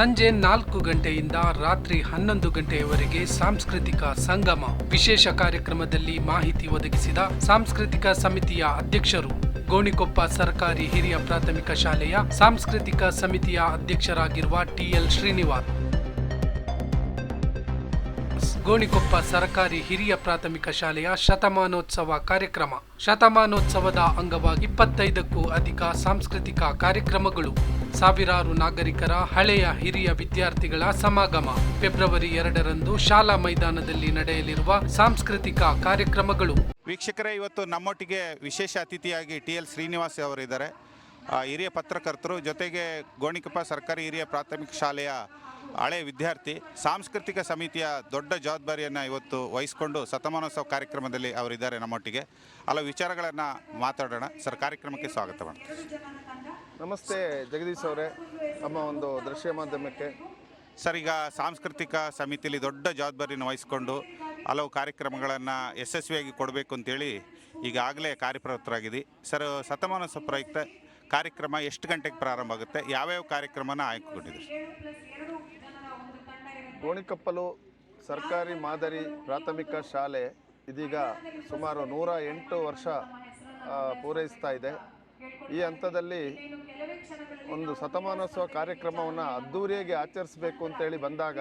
ಸಂಜೆ ನಾಲ್ಕು ಗಂಟೆಯಿಂದ ರಾತ್ರಿ ಹನ್ನೊಂದು ಗಂಟೆಯವರೆಗೆ ಸಾಂಸ್ಕೃತಿಕ ಸಂಗಮ. ವಿಶೇಷ ಕಾರ್ಯಕ್ರಮದಲ್ಲಿ ಮಾಹಿತಿ ಒದಗಿಸಿದ ಸಾಂಸ್ಕೃತಿಕ ಸಮಿತಿಯ ಅಧ್ಯಕ್ಷರು ಗೋಣಿಕೊಪ್ಪ ಸರ್ಕಾರಿ ಹಿರಿಯ ಪ್ರಾಥಮಿಕ ಶಾಲೆಯ ಸಾಂಸ್ಕೃತಿಕ ಸಮಿತಿಯ ಅಧ್ಯಕ್ಷರಾಗಿರುವ ಟಿಎಲ್ ಶ್ರೀನಿವಾಸ್. ಗೋಣಿಕೊಪ್ಪ ಸರ್ಕಾರಿ ಹಿರಿಯ ಪ್ರಾಥಮಿಕ ಶಾಲೆಯ ಶತಮಾನೋತ್ಸವ ಕಾರ್ಯಕ್ರಮ. ಶತಮಾನೋತ್ಸವದ ಅಂಗವಾಗಿ ಇಪ್ಪತ್ತೈದಕ್ಕೂ ಅಧಿಕ ಸಾಂಸ್ಕೃತಿಕ ಕಾರ್ಯಕ್ರಮಗಳು. ಸಾವಿರಾರು ನಾಗರಿಕರ ಹಳೆಯ ಹಿರಿಯ ವಿದ್ಯಾರ್ಥಿಗಳ ಸಮಾಗಮ. ಫೆಬ್ರವರಿ ಎರಡರಂದು ಶಾಲಾ ಮೈದಾನದಲ್ಲಿ ನಡೆಯಲಿರುವ ಸಾಂಸ್ಕೃತಿಕ ಕಾರ್ಯಕ್ರಮಗಳು. ವೀಕ್ಷಕರೇ, ಇವತ್ತು ನಮ್ಮೊಟ್ಟಿಗೆ ವಿಶೇಷ ಅತಿಥಿಯಾಗಿ ಟಿ ಎಲ್ ಶ್ರೀನಿವಾಸ್ ಅವರಿದ್ದಾರೆ. ಹಿರಿಯ ಪತ್ರಕರ್ತರು ಜೊತೆಗೆ ಗೋಣಿಕೊಪ್ಪ ಸರ್ಕಾರಿ ಹಿರಿಯ ಪ್ರಾಥಮಿಕ ಶಾಲೆಯ ಹಳೆ ವಿದ್ಯಾರ್ಥಿ ಸಾಂಸ್ಕೃತಿಕ ಸಮಿತಿಯ ದೊಡ್ಡ ಜವಾಬ್ದಾರಿಯನ್ನು ಇವತ್ತು ವಹಿಸಿಕೊಂಡು ಶತಮಾನೋತ್ಸವ ಕಾರ್ಯಕ್ರಮದಲ್ಲಿ ಅವರಿದ್ದಾರೆ ನಮ್ಮೊಟ್ಟಿಗೆ. ಹಲವು ವಿಚಾರಗಳನ್ನು ಮಾತಾಡೋಣ. ಸರ್ ಕಾರ್ಯಕ್ರಮಕ್ಕೆ ಸ್ವಾಗತ ನಮಸ್ತೆ ಜಗದೀಶ್ ಅವರೇ. ನಮ್ಮ ಒಂದು ದೃಶ್ಯ ಮಾಧ್ಯಮಕ್ಕೆ. ಸರ್ ಈಗ ಸಾಂಸ್ಕೃತಿಕ ಸಮಿತಿಯಲ್ಲಿ ದೊಡ್ಡ ಜವಾಬ್ದಾರಿಯನ್ನು ವಹಿಸಿಕೊಂಡು ಹಲವು ಕಾರ್ಯಕ್ರಮಗಳನ್ನು ಯಶಸ್ವಿಯಾಗಿ ಕೊಡಬೇಕು ಅಂತೇಳಿ ಈಗಾಗಲೇ ಕಾರ್ಯಪ್ರವೃತ್ತರಾಗಿದೆ ಸರ್ ಶತಮಾನೋತ್ಸವ ಪ್ರಯುಕ್ತ ಕಾರ್ಯಕ್ರಮ ಎಷ್ಟು ಗಂಟೆಗೆ ಪ್ರಾರಂಭ ಆಗುತ್ತೆ? ಯಾವ್ಯಾವ ಕಾರ್ಯಕ್ರಮನ ಆಯ್ಕೊಂಡಿದ್ದೀರಿ ಗೋಣಿಕಪ್ಪಲು ಸರ್ಕಾರಿ ಮಾದರಿ ಪ್ರಾಥಮಿಕ ಶಾಲೆ ಇದೀಗ ಸುಮಾರು ನೂರ ಎಂಟು ವರ್ಷ ಪೂರೈಸ್ತಾ ಇದೆ. ಈ ಹಂತದಲ್ಲಿ ಒಂದು ಶತಮಾನೋತ್ಸವ ಕಾರ್ಯಕ್ರಮವನ್ನು ಅದ್ದೂರಿಯಾಗಿ ಆಚರಿಸಬೇಕು ಅಂತೇಳಿ ಬಂದಾಗ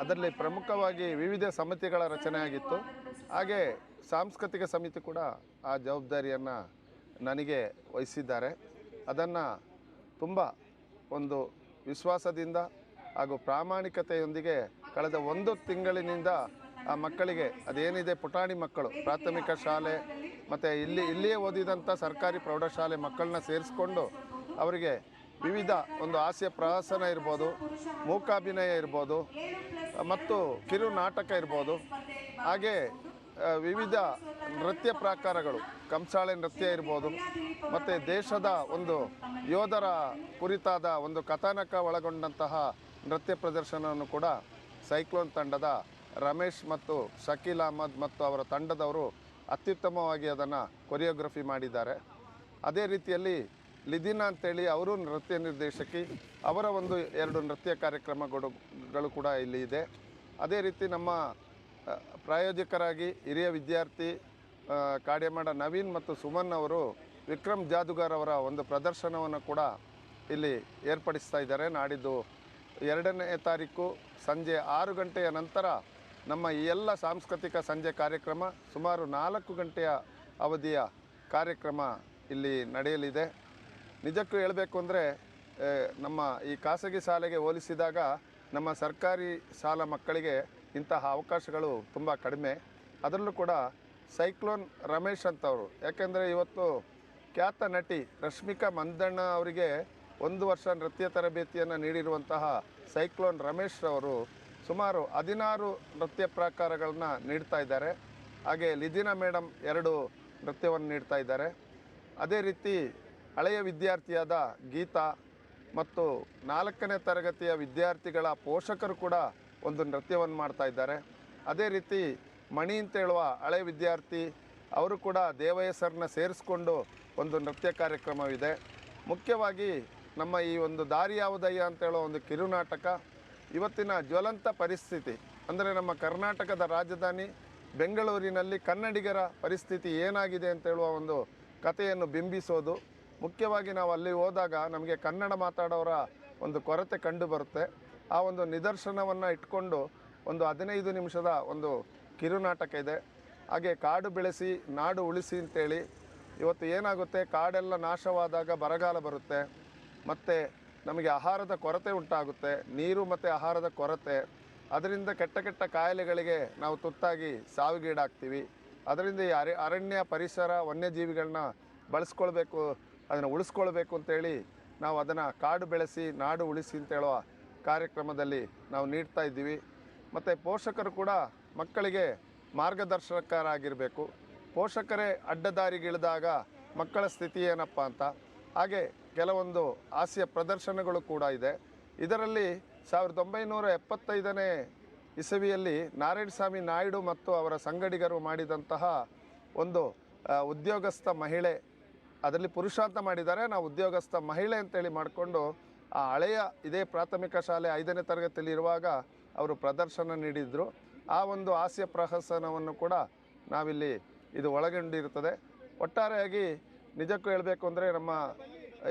ಅದರಲ್ಲಿ ಪ್ರಮುಖವಾಗಿ ವಿವಿಧ ಸಮಿತಿಗಳ ರಚನೆ ಆಗಿತ್ತು. ಹಾಗೆ ಸಾಂಸ್ಕೃತಿಕ ಸಮಿತಿ ಕೂಡ ಆ ಜವಾಬ್ದಾರಿಯನ್ನು ನನಗೆ ವಹಿಸಿದ್ದಾರೆ. ಅದನ್ನು ತುಂಬ ಒಂದು ವಿಶ್ವಾಸದಿಂದ ಹಾಗೂ ಪ್ರಾಮಾಣಿಕತೆಯೊಂದಿಗೆ ಕಳೆದ ಒಂದು ತಿಂಗಳಿನಿಂದ ಆ ಮಕ್ಕಳಿಗೆ ಅದೇನಿದೆ ಪುಟಾಣಿ ಮಕ್ಕಳು, ಪ್ರಾಥಮಿಕ ಶಾಲೆ ಮತ್ತು ಇಲ್ಲಿ, ಇಲ್ಲಿಯೇ ಓದಿದಂಥ ಸರ್ಕಾರಿ ಪ್ರೌಢಶಾಲೆ ಮಕ್ಕಳನ್ನ ಸೇರಿಸ್ಕೊಂಡು ಅವರಿಗೆ ವಿವಿಧ ಒಂದು ಹಾಸ್ಯ ಪ್ರಹಸನ ಇರ್ಬೋದು, ಮೂಕಾಭಿನಯ ಇರ್ಬೋದು, ಮತ್ತು ಕಿರು ನಾಟಕ ಇರ್ಬೋದು. ಹಾಗೆ ವಿವಿಧ ನೃತ್ಯ ಪ್ರಾಕಾರಗಳು, ಕಂಸಾಳೆ ನೃತ್ಯ ಇರ್ಬೋದು, ಮತ್ತು ದೇಶದ ಒಂದು ಯೋಧರ ಕುರಿತಾದ ಒಂದು ಕಥಾನಕ ಒಳಗೊಂಡಂತಹ ನೃತ್ಯ ಪ್ರದರ್ಶನವನ್ನು ಕೂಡ ಸೈಕ್ಲೋನ್ ತಂಡದ ರಮೇಶ್ ಮತ್ತು ಶಕೀಲ್ ಅಹಮದ್ ಮತ್ತು ಅವರ ತಂಡದವರು ಅತ್ಯುತ್ತಮವಾಗಿ ಅದನ್ನು ಕೊರಿಯೋಗ್ರಫಿ ಮಾಡಿದ್ದಾರೆ. ಅದೇ ರೀತಿಯಲ್ಲಿ ಲಿದಿನಾ ಅಂತೇಳಿ ಅವರು ನೃತ್ಯ ನಿರ್ದೇಶಕಿ, ಅವರ ಒಂದು ಎರಡು ನೃತ್ಯ ಕಾರ್ಯಕ್ರಮಗಳು ಗಳು ಕೂಡ ಇಲ್ಲಿ ಇದೆ. ಅದೇ ರೀತಿ ನಮ್ಮ ಪ್ರಾಯೋಜಕರಾಗಿ ಹಿರಿಯ ವಿದ್ಯಾರ್ಥಿ ಕಾಡ್ಯಮಾಡ ನವೀನ್ ಮತ್ತು ಸುಮನ್ ಅವರು ವಿಕ್ರಮ್ ಜಾದುಗಾರ್ ಅವರ ಒಂದು ಪ್ರದರ್ಶನವನ್ನು ಕೂಡ ಇಲ್ಲಿ ಏರ್ಪಡಿಸ್ತಾ ಇದ್ದಾರೆ. ನಾಡಿದ್ದು ಎರಡನೇ ತಾರೀಕು ಸಂಜೆ ಆರು ಗಂಟೆಯ ನಂತರ ನಮ್ಮ ಈ ಎಲ್ಲ ಸಾಂಸ್ಕೃತಿಕ ಸಂಜೆ ಕಾರ್ಯಕ್ರಮ ಸುಮಾರು ನಾಲ್ಕು ಗಂಟೆಯ ಅವಧಿಯ ಕಾರ್ಯಕ್ರಮ ಇಲ್ಲಿ ನಡೆಯಲಿದೆ. ನಿಜಕ್ಕೂ ಹೇಳಬೇಕು ಅಂದರೆ ನಮ್ಮ ಈ ಖಾಸಗಿ ಶಾಲೆಗೆ ಹೋಲಿಸಿದಾಗ ನಮ್ಮ ಸರ್ಕಾರಿ ಶಾಲಾ ಮಕ್ಕಳಿಗೆ ಇಂತಹ ಅವಕಾಶಗಳು ತುಂಬ ಕಡಿಮೆ. ಅದರಲ್ಲೂ ಕೂಡ ಸೈಕ್ಲೋನ್ ರಮೇಶ್ ಅಂತವರು. ಯಾಕೆಂದರೆ ಇವತ್ತು ಖ್ಯಾತ ನಟಿ ರಶ್ಮಿಕಾ ಮಂದಣ್ಣ ಅವರಿಗೆ ಒಂದು ವರ್ಷ ನೃತ್ಯ ತರಬೇತಿಯನ್ನು ನೀಡಿರುವಂತಹ ಸೈಕ್ಲೋನ್ ರಮೇಶ್ ಅವರು ಸುಮಾರು ಹದಿನಾರು ನೃತ್ಯ ಪ್ರಕಾರಗಳನ್ನು ನೀಡ್ತಾ ಇದ್ದಾರೆ. ಹಾಗೆ ಲಿದಿನಾ ಮೇಡಮ್ ಎರಡು ನೃತ್ಯವನ್ನು ನೀಡ್ತಾ ಇದ್ದಾರೆ. ಅದೇ ರೀತಿ ಹಳೆಯ ವಿದ್ಯಾರ್ಥಿಯಾದ ಗೀತಾ ಮತ್ತು ನಾಲ್ಕನೇ ತರಗತಿಯ ವಿದ್ಯಾರ್ಥಿಗಳ ಪೋಷಕರು ಕೂಡ ಒಂದು ನೃತ್ಯವನ್ನು ಮಾಡ್ತಾ ಇದ್ದಾರೆ. ಅದೇ ರೀತಿ ಮಣಿ ಅಂತ ಹೇಳುವ ಹಳೆ ವಿದ್ಯಾರ್ಥಿ, ಅವರು ಕೂಡ ದೇವಯಸರನ್ನ ಸರ್ನ ಸೇರಿಸ್ಕೊಂಡು ಒಂದು ನೃತ್ಯ ಕಾರ್ಯಕ್ರಮವಿದೆ. ಮುಖ್ಯವಾಗಿ ನಮ್ಮ ಈ ಒಂದು ದಾರಿ ಯಾವುದಯ್ಯ ಅಂತ ಹೇಳೋ ಒಂದು ಕಿರುನಾಟಕ. ಇವತ್ತಿನ ಜ್ವಲಂತ ಪರಿಸ್ಥಿತಿ, ಅಂದರೆ ನಮ್ಮ ಕರ್ನಾಟಕದ ರಾಜಧಾನಿ ಬೆಂಗಳೂರಿನಲ್ಲಿ ಕನ್ನಡಿಗರ ಪರಿಸ್ಥಿತಿ ಏನಾಗಿದೆ ಅಂತ ಹೇಳುವ ಒಂದು ಕಥೆಯನ್ನು ಬಿಂಬಿಸೋದು. ಮುಖ್ಯವಾಗಿ ನಾವು ಅಲ್ಲಿ ಹೋದಾಗ ನಮಗೆ ಕನ್ನಡ ಮಾತಾಡೋರ ಒಂದು ಕೊರತೆ ಕಂಡು ಬರುತ್ತೆ. ಆ ಒಂದು ನಿದರ್ಶನವನ್ನು ಇಟ್ಕೊಂಡು ಒಂದು ಹದಿನೈದು ನಿಮಿಷದ ಒಂದು ಕಿರುನಾಟಕ ಇದೆ. ಹಾಗೆ ಕಾಡು ಬೆಳೆಸಿ, ನಾಡು ಉಳಿಸಿ ಅಂತೇಳಿ ಇವತ್ತು ಏನಾಗುತ್ತೆ? ಕಾಡೆಲ್ಲ ನಾಶವಾದಾಗ ಬರಗಾಲ ಬರುತ್ತೆ. ಮತ್ತು ನಮಗೆ ಆಹಾರದ ಕೊರತೆ ಉಂಟಾಗುತ್ತೆ. ನೀರು ಮತ್ತು ಆಹಾರದ ಕೊರತೆ. ಅದರಿಂದ ಕೆಟ್ಟ ಕೆಟ್ಟ ಕಾಯಿಲೆಗಳಿಗೆ ನಾವು ತುತ್ತಾಗಿ ಸಾವಿಗೀಡಾಗ್ತೀವಿ. ಅದರಿಂದ ಈ ಅರೆ, ಅರಣ್ಯ ಪರಿಸರ, ವನ್ಯಜೀವಿಗಳನ್ನ ಬಳಸ್ಕೊಳ್ಬೇಕು, ಅದನ್ನು ಉಳಿಸ್ಕೊಳ್ಬೇಕು ಅಂತೇಳಿ ನಾವು ಅದನ್ನು ಕಾಡು ಬೆಳೆಸಿ, ನಾಡು ಉಳಿಸಿ ಅಂತ ಹೇಳುವ ಕಾರ್ಯಕ್ರಮದಲ್ಲಿ ನಾವು ನೀಡ್ತಾ ಇದ್ದೀವಿ. ಮತ್ತು ಪೋಷಕರು ಕೂಡ ಮಕ್ಕಳಿಗೆ ಮಾರ್ಗದರ್ಶಕರಾಗಿರಬೇಕು. ಪೋಷಕರೇ ಅಡ್ಡದಾರಿಗಿಳಿದಾಗ ಮಕ್ಕಳ ಸ್ಥಿತಿ ಏನಪ್ಪ ಅಂತ. ಹಾಗೆ ಕೆಲವೊಂದು ಹಾಸ್ಯ ಪ್ರದರ್ಶನಗಳು ಕೂಡ ಇದೆ. ಇದರಲ್ಲಿ ಸಾವಿರದ ಒಂಬೈನೂರ ಎಪ್ಪತ್ತೈದನೇ ಇಸವಿಯಲ್ಲಿ ನಾರಾಯಣಸ್ವಾಮಿ ನಾಯ್ಡು ಮತ್ತು ಅವರ ಸಂಗಡಿಗರು ಮಾಡಿದಂತಹ ಒಂದು ಉದ್ಯೋಗಸ್ಥ ಮಹಿಳೆ, ಅದರಲ್ಲಿ ಪುರುಷಾರ್ಥ ಮಾಡಿದ್ದಾರೆ. ನಾವು ಉದ್ಯೋಗಸ್ಥ ಮಹಿಳೆ ಅಂತೇಳಿ ಮಾಡಿಕೊಂಡು ಆ ಹಳೆಯ ಇದೇ ಪ್ರಾಥಮಿಕ ಶಾಲೆ ಐದನೇ ತರಗತಿಯಲ್ಲಿ ಇರುವಾಗ ಅವರು ಪ್ರದರ್ಶನ ನೀಡಿದರು. ಆ ಒಂದು ಹಾಸ್ಯ ಪ್ರಹಸನವನ್ನು ಕೂಡ ನಾವಿಲ್ಲಿ ಇದು ಒಳಗೊಂಡಿರುತ್ತದೆ. ಒಟ್ಟಾರೆಯಾಗಿ ನಿಜಕ್ಕೂ ಹೇಳಬೇಕು ಅಂದರೆ ನಮ್ಮ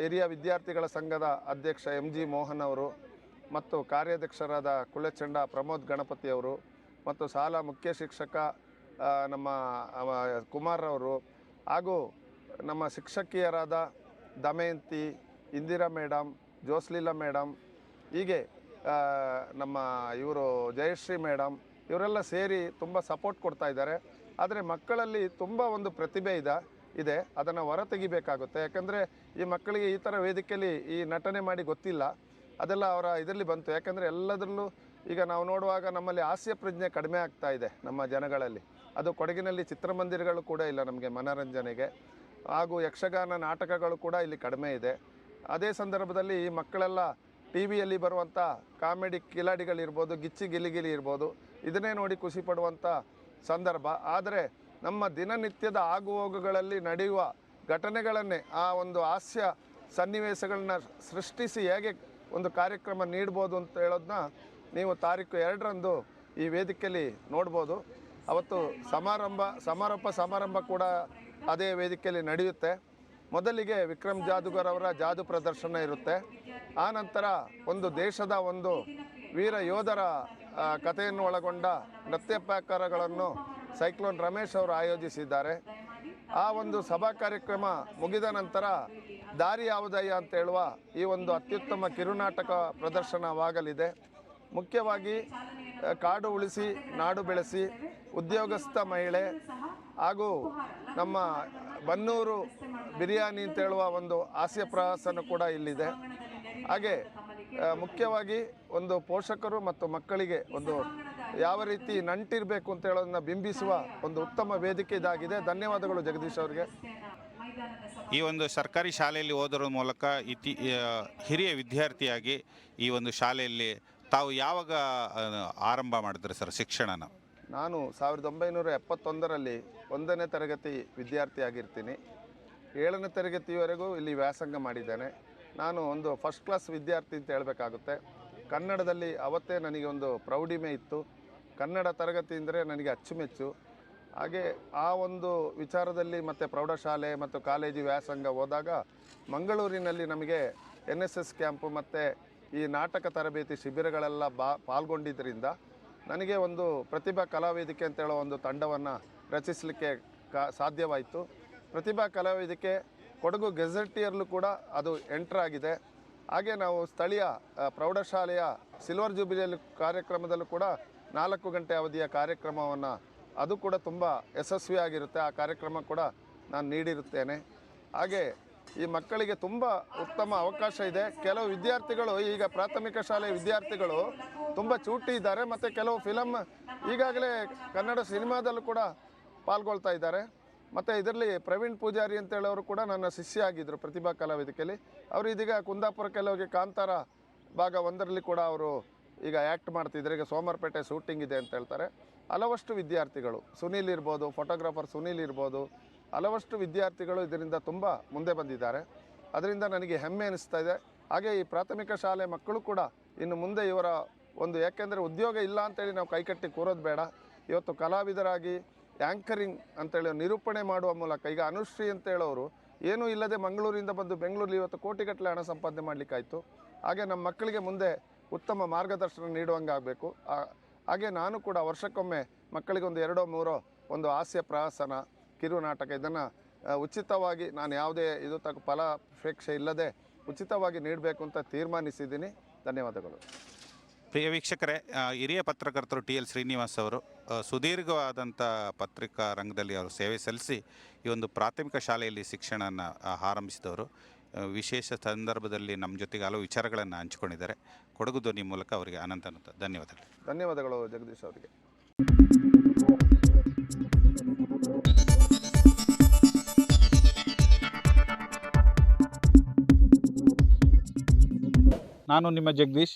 ಹಿರಿಯ ವಿದ್ಯಾರ್ಥಿಗಳ ಸಂಘದ ಅಧ್ಯಕ್ಷ ಎಂ ಜಿ ಮೋಹನ್ ಅವರು ಮತ್ತು ಕಾರ್ಯಾಧ್ಯಕ್ಷರಾದ ಕುಳ್ಳೆಚಂಡ ಪ್ರಮೋದ್ ಗಣಪತಿ ಅವರು ಮತ್ತು ಶಾಲಾ ಮುಖ್ಯ ಶಿಕ್ಷಕ ನಮ್ಮ ಅವ, ಕುಮಾರ್ ಅವರು ಹಾಗೂ ನಮ್ಮ ಶಿಕ್ಷಕಿಯರಾದ ದಮಯಂತಿ ಇಂದಿರಾ ಮೇಡಮ್ ಜೋಸ್ಲೀಲಾ ಮೇಡಮ್, ಹೀಗೆ ನಮ್ಮ ಇವರು ಜಯಶ್ರೀ ಮೇಡಮ್, ಇವರೆಲ್ಲ ಸೇರಿ ತುಂಬ ಸಪೋರ್ಟ್ ಕೊಡ್ತಾ ಇದ್ದಾರೆ. ಆದರೆ ಮಕ್ಕಳಲ್ಲಿ ತುಂಬ ಒಂದು ಪ್ರತಿಭೆ ಇದೆ ಇದೆ. ಅದನ್ನು ಹೊರತೆಗಿಬೇಕಾಗುತ್ತೆ. ಯಾಕಂದರೆ ಈ ಮಕ್ಕಳಿಗೆ ಈ ಥರ ವೇದಿಕೆಯಲ್ಲಿ ಈ ನಟನೆ ಮಾಡಿ ಗೊತ್ತಿಲ್ಲ. ಅದೆಲ್ಲ ಅವರ ಇದರಲ್ಲಿ ಬಂತು. ಯಾಕಂದರೆ ಎಲ್ಲದರಲ್ಲೂ ಈಗ ನಾವು ನೋಡುವಾಗ ನಮ್ಮಲ್ಲಿ ಹಾಸ್ಯ ಪ್ರಜ್ಞೆ ಕಡಿಮೆ ಆಗ್ತಾ ಇದೆ ನಮ್ಮ ಜನಗಳಲ್ಲಿ. ಅದು ಕೊಡಗಿನಲ್ಲಿ ಚಿತ್ರಮಂದಿರಗಳು ಕೂಡ ಇಲ್ಲ ನಮಗೆ ಮನೋರಂಜನೆಗೆ. ಹಾಗೂ ಯಕ್ಷಗಾನ ನಾಟಕಗಳು ಕೂಡ ಇಲ್ಲಿ ಕಡಿಮೆ ಇದೆ. ಅದೇ ಸಂದರ್ಭದಲ್ಲಿ ಮಕ್ಕಳೆಲ್ಲ ಟಿ ವಿಯಲ್ಲಿ ಬರುವಂಥ ಕಾಮಿಡಿ ಕಿಲಾಡಿಗಳಿರ್ಬೋದು, ಗಿಚ್ಚಿ ಗಿಲಿಗಿಲಿ ಇರ್ಬೋದು, ಇದನ್ನೇ ನೋಡಿ ಖುಷಿ ಪಡುವಂಥ ಸಂದರ್ಭ. ಆದರೆ ನಮ್ಮ ದಿನನಿತ್ಯದ ಆಗುಹೋಗುಗಳಲ್ಲಿ ನಡೆಯುವ ಘಟನೆಗಳನ್ನೇ, ಆ ಒಂದು ಹಾಸ್ಯ ಸನ್ನಿವೇಶಗಳನ್ನ ಸೃಷ್ಟಿಸಿ ಹೇಗೆ ಒಂದು ಕಾರ್ಯಕ್ರಮ ನೀಡ್ಬೋದು ಅಂತ ಹೇಳೋದನ್ನ ನೀವು ತಾರೀಕು ಎರಡರಂದು ಈ ವೇದಿಕೆಯಲ್ಲಿ ನೋಡ್ಬೋದು. ಅವತ್ತು ಸಮಾರಂಭ, ಸಮಾರೋಪ ಸಮಾರಂಭ ಕೂಡ ಅದೇ ವೇದಿಕೆಯಲ್ಲಿ ನಡೆಯುತ್ತೆ. ಮೊದಲಿಗೆ ವಿಕ್ರಮ್ ಜಾದುಗರ್ ಅವರ ಜಾದು ಪ್ರದರ್ಶನ ಇರುತ್ತೆ. ಆ ನಂತರ ಒಂದು ದೇಶದ ಒಂದು ವೀರ ಯೋಧರ ಕಥೆಯನ್ನು ಒಳಗೊಂಡ ನೃತ್ಯ ಪ್ರಕಾರಗಳನ್ನು ಸೈಕ್ಲೋನ್ ರಮೇಶ್ ಅವರು ಆಯೋಜಿಸಿದ್ದಾರೆ. ಆ ಒಂದು ಸಭಾ ಕಾರ್ಯಕ್ರಮ ಮುಗಿದ ನಂತರ ದಾರಿ ಯಾವುದಯ್ಯ ಅಂತ ಹೇಳುವ ಈ ಒಂದು ಅತ್ಯುತ್ತಮ ಕಿರುನಾಟಕ ಪ್ರದರ್ಶನವಾಗಲಿದೆ. ಮುಖ್ಯವಾಗಿ ಕಾಡು ಉಳಿಸಿ, ನಾಡು ಬೆಳೆಸಿ, ಉದ್ಯೋಗಸ್ಥ ಮಹಿಳೆ ಹಾಗೂ ನಮ್ಮ ಬನ್ನೂರು ಬಿರಿಯಾನಿ ಅಂತ ಹೇಳುವ ಒಂದು ಹಾಸ್ಯ ಪ್ರವಾಸನೂ ಕೂಡ ಇಲ್ಲಿದೆ. ಹಾಗೆ ಮುಖ್ಯವಾಗಿ ಒಂದು ಪೋಷಕರು ಮತ್ತು ಮಕ್ಕಳಿಗೆ ಒಂದು ಯಾವ ರೀತಿ ನಂಟಿರಬೇಕು ಅಂತ ಹೇಳೋದನ್ನ ಬಿಂಬಿಸುವ ಒಂದು ಉತ್ತಮ ವೇದಿಕೆ ಇದಾಗಿದೆ. ಧನ್ಯವಾದಗಳು ಜಗದೀಶ್ ಅವರಿಗೆ. ಈ ಒಂದು ಸರ್ಕಾರಿ ಶಾಲೆಯಲ್ಲಿ ಓದೋದ್ರ ಮೂಲಕ ಇತಿ ಹಿರಿಯ ವಿದ್ಯಾರ್ಥಿಯಾಗಿ ಈ ಒಂದು ಶಾಲೆಯಲ್ಲಿ ತಾವು ಯಾವಾಗ ಆರಂಭ ಮಾಡಿದ್ರಿ ಸರ್ ಶಿಕ್ಷಣನ? ನಾನು ಸಾವಿರದ ಒಂಬೈನೂರ ಎಪ್ಪತ್ತೊಂದರಲ್ಲಿ ಒಂದನೇ ತರಗತಿ ವಿದ್ಯಾರ್ಥಿಯಾಗಿರ್ತೀನಿ. ಏಳನೇ ತರಗತಿವರೆಗೂ ಇಲ್ಲಿ ವ್ಯಾಸಂಗ ಮಾಡಿದ್ದೇನೆ. ನಾನು ಒಂದು ಫಸ್ಟ್ ಕ್ಲಾಸ್ ವಿದ್ಯಾರ್ಥಿ ಅಂತ ಹೇಳಬೇಕಾಗುತ್ತೆ. ಕನ್ನಡದಲ್ಲಿ ಅವತ್ತೇ ನನಗೆ ಒಂದು ಪ್ರೌಢಿಮೆ ಇತ್ತು. ಕನ್ನಡ ತರಗತಿ ಅಂದರೆ ನನಗೆ ಅಚ್ಚುಮೆಚ್ಚು. ಹಾಗೆ ಆ ಒಂದು ವಿಚಾರದಲ್ಲಿ ಮತ್ತು ಪ್ರೌಢಶಾಲೆ ಮತ್ತು ಕಾಲೇಜು ವ್ಯಾಸಂಗ ಹೋದಾಗ ಮಂಗಳೂರಿನಲ್ಲಿ ನಮಗೆ ಎನ್ ಎಸ್ ಎಸ್ ಕ್ಯಾಂಪು ಮತ್ತು ಈ ನಾಟಕ ತರಬೇತಿ ಶಿಬಿರಗಳೆಲ್ಲ ಬಾ ಪಾಲ್ಗೊಂಡಿದ್ದರಿಂದ ನನಗೆ ಒಂದು ಪ್ರತಿಭಾ ಕಲಾವೇದಿಕೆ ಅಂತ ಹೇಳೋ ಒಂದು ತಂಡವನ್ನು ರಚಿಸಲಿಕ್ಕೆ ಕಾ ಸಾಧ್ಯವಾಯಿತು. ಪ್ರತಿಭಾ ಕಲಾವಿದಕ್ಕೆ ಕೊಡಗು ಗೆಜೆಟಿಯರ್ಲು ಕೂಡ ಅದು ಎಂಟರ್ ಆಗಿದೆ. ಹಾಗೆ ನಾವು ಸ್ಥಳೀಯ ಪ್ರೌಢಶಾಲೆಯ ಸಿಲ್ವರ್ ಜೂಬಿಲಿಯಲ್ಲಿ ಕಾರ್ಯಕ್ರಮದಲ್ಲೂ ಕೂಡ ನಾಲ್ಕು ಗಂಟೆ ಅವಧಿಯ ಕಾರ್ಯಕ್ರಮವನ್ನು ಅದು ಕೂಡ ತುಂಬ ಯಶಸ್ವಿಯಾಗಿರುತ್ತೆ. ಆ ಕಾರ್ಯಕ್ರಮ ಕೂಡ ನಾನು ನೀಡಿರುತ್ತೇನೆ. ಹಾಗೆ ಈ ಮಕ್ಕಳಿಗೆ ತುಂಬ ಉತ್ತಮ ಅವಕಾಶ ಇದೆ. ಕೆಲವು ವಿದ್ಯಾರ್ಥಿಗಳು, ಈಗ ಪ್ರಾಥಮಿಕ ಶಾಲೆಯ ವಿದ್ಯಾರ್ಥಿಗಳು ತುಂಬ ಚೂಟಿ ಇದ್ದಾರೆ. ಮತ್ತು ಕೆಲವು ಫಿಲಮ್ ಈಗಾಗಲೇ ಕನ್ನಡ ಸಿನಿಮಾದಲ್ಲೂ ಕೂಡ ಪಾಲ್ಗೊಳ್ತಾ ಇದ್ದಾರೆ. ಮತ್ತು ಇದರಲ್ಲಿ ಪ್ರವೀಣ್ ಪೂಜಾರಿ ಅಂತೇಳವರು ಕೂಡ ನನ್ನ ಶಿಷ್ಯ ಆಗಿದ್ದರು ಪ್ರತಿಭಾ ಕಲಾವೇದಿಕೆಯಲ್ಲಿ. ಅವರು ಇದೀಗ ಕುಂದಾಪುರಕ್ಕೆಲ್ಲ ಹೋಗಿ ಕಾಂತಾರ ಭಾಗ ಒಂದರಲ್ಲಿ ಕೂಡ ಅವರು ಈಗ ಆ್ಯಕ್ಟ್ ಮಾಡ್ತಿದ್ದಾರೆ ಈಗ ಸೋಮವಾರಪೇಟೆ ಶೂಟಿಂಗ್ ಇದೆ ಅಂತ ಹೇಳ್ತಾರೆ. ಹಲವಷ್ಟು ವಿದ್ಯಾರ್ಥಿಗಳು, ಸುನೀಲ್ ಇರ್ಬೋದು ಫೋಟೋಗ್ರಾಫರ್ ಸುನೀಲ್ ಇರ್ಬೋದು, ಹಲವಷ್ಟು ವಿದ್ಯಾರ್ಥಿಗಳು ಇದರಿಂದ ತುಂಬ ಮುಂದೆ ಬಂದಿದ್ದಾರೆ. ಅದರಿಂದ ನನಗೆ ಹೆಮ್ಮೆ ಅನಿಸ್ತಾ ಇದೆ. ಹಾಗೆ ಈ ಪ್ರಾಥಮಿಕ ಶಾಲೆ ಮಕ್ಕಳು ಕೂಡ ಇನ್ನು ಮುಂದೆ ಇವರ ಒಂದು, ಯಾಕೆಂದರೆ ಉದ್ಯೋಗ ಇಲ್ಲ ಅಂತೇಳಿ ನಾವು ಕೈಕಟ್ಟಿ ಕೂರೋದು ಬೇಡ. ಇವತ್ತು ಕಲಾವಿದರಾಗಿ ಆ್ಯಂಕರಿಂಗ್ ಅಂತೇಳಿ ನಿರೂಪಣೆ ಮಾಡುವ ಮೂಲಕ, ಈಗ ಅನುಶ್ರೀ ಅಂತ ಹೇಳೋರು, ಏನೂ ಇಲ್ಲದೆ ಮಂಗಳೂರಿಂದ ಬಂದು ಬೆಂಗಳೂರಲ್ಲಿ ಇವತ್ತು ಕೋಟಿಗಟ್ಟಲೆ ಹಣ ಸಂಪಾದನೆ ಮಾಡಲಿಕ್ಕಾಯಿತು. ಹಾಗೆ ನಮ್ಮ ಮಕ್ಕಳಿಗೆ ಮುಂದೆ ಉತ್ತಮ ಮಾರ್ಗದರ್ಶನ ನೀಡುವಂಗೆ ಆಗಬೇಕು. ಹಾಗೆ ನಾನು ಕೂಡ ವರ್ಷಕ್ಕೊಮ್ಮೆ ಮಕ್ಕಳಿಗೆ ಒಂದು ಎರಡೋ, ಮೂರೋ ಒಂದು ಹಾಸ್ಯ ಪ್ರಹಸನ, ಕಿರು ನಾಟಕ ಇದನ್ನು ಉಚಿತವಾಗಿ ನಾನು ಯಾವುದೇ ಇದು ತಕ್ಕ ಫಲಾಪೇಕ್ಷೆ ಇಲ್ಲದೆ ಉಚಿತವಾಗಿ ನೀಡಬೇಕು ಅಂತ ತೀರ್ಮಾನಿಸಿದ್ದೀನಿ. ಧನ್ಯವಾದಗಳು. ಪ್ರಿಯ ವೀಕ್ಷಕರೇ ಹಿರಿಯ ಪತ್ರಕರ್ತರು ಟಿ ಎಲ್ ಶ್ರೀನಿವಾಸ್ ಅವರು ಸುದೀರ್ಘವಾದಂಥ ಪತ್ರಿಕಾ ರಂಗದಲ್ಲಿ ಅವರು ಸೇವೆ ಸಲ್ಲಿಸಿ ಈ ಒಂದು ಪ್ರಾಥಮಿಕ ಶಾಲೆಯಲ್ಲಿ ಶಿಕ್ಷಣನ ಆರಂಭಿಸಿದವರು. ವಿಶೇಷ ಸಂದರ್ಭದಲ್ಲಿ ನಮ್ಮ ಜೊತೆಗೆ ಹಲವು ವಿಚಾರಗಳನ್ನು ಹಂಚಿಕೊಂಡಿದ್ದಾರೆ. ಕೊಡಗು ಧ್ವನಿ ಮೂಲಕ ಅವರಿಗೆ ಅನಂತ ಅನಂತ ಧನ್ಯವಾದಗಳು. ಧನ್ಯವಾದಗಳು ಜಗದೀಶ್ ಅವರಿಗೆ. ನಾನು ನಿಮ್ಮ ಜಗದೀಶ್.